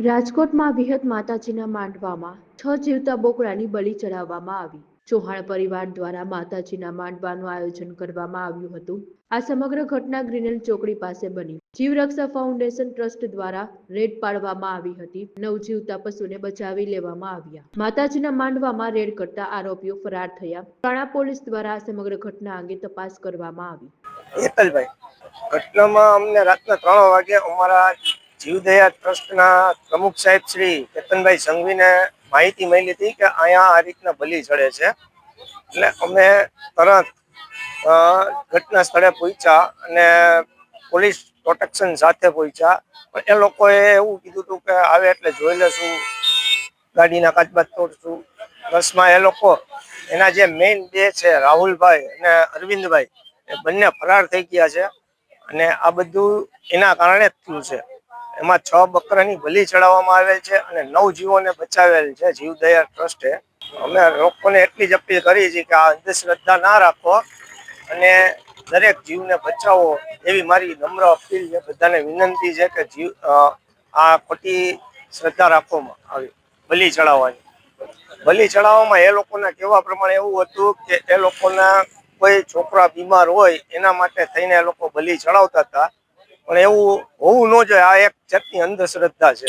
રાજકોટમાં વિહત માતાજીના માંડવામાં છ જીવતા બોકડાની બલિ ચડાવવામાં આવી. ચૌહાણ પરિવાર દ્વારા માતાજીના માંડવાનું આયોજન કરવામાં આવ્યું હતું. આ સમગ્ર ઘટના ગ્રીનલ ચોકડી પાસે બની. જીવરક્ષા ફાઉન્ડેશન ટ્રસ્ટ દ્વારા રેડ પાડવામાં આવી હતી. નવ જીવતા પશુને બચાવી લેવામાં આવ્યા. માતાજીના માંડવામાં રેડ કરતા આરોપીઓ ફરાર થયા. રાણા પોલીસ દ્વારા આ સમગ્ર ઘટના અંગે તપાસ કરવામાં આવી. ઘટનામાં અમને રાતના ત્રણ વાગે અમારા જીવદયા ટ્રસ્ટના પ્રમુખ સાહેબ શ્રી કેતનભાઈ સંઘવીને માહિતી મળી હતી કે અહીંયા આ રીતના બલી ચડે છે. એટલે અમે તરત ઘટના સ્થળે પહોંચ્યા અને પોલીસ પ્રોટેક્શન સાથે પહોંચ્યા. પણ એ લોકોએ એવું કીધું હતું કે આવે એટલે જોઈ લેશું ગાડીના કાચબાત તોડશું. બસમાં એ લોકો, એના જે મેઇન બે છે, રાહુલભાઈ અને અરવિંદભાઈ, એ બંને ફરાર થઈ ગયા છે. અને આ બધું એના કારણે જ થયું છે. એમાં છ બકરાની બલી ચડાવવામાં આવેલ છે અને નવ જીવોને બચાવેલ છે જીવદયા ટ્રસ્ટે. અમે લોકોને એટલી જ અપીલ કરી છે કે આ અંધશ્રદ્ધા ના રાખો અને દરેક જીવને બચાવો એવી મારી નમ્ર અપીલ છે. બધાને વિનંતી છે કે જીવ આ ખોટી શ્રદ્ધા રાખવામાં આવી. બલી ચડાવવાની. બલી ચડાવવામાં એ લોકોના કહેવા પ્રમાણે એવું હતું કે એ લોકોના કોઈ છોકરા બીમાર હોય એના માટે થઈને એ લોકો બલી ચડાવતા હતા. પણ એવું હોવું ન જોઈએ. આ એક જાતની અંધશ્રદ્ધા છે.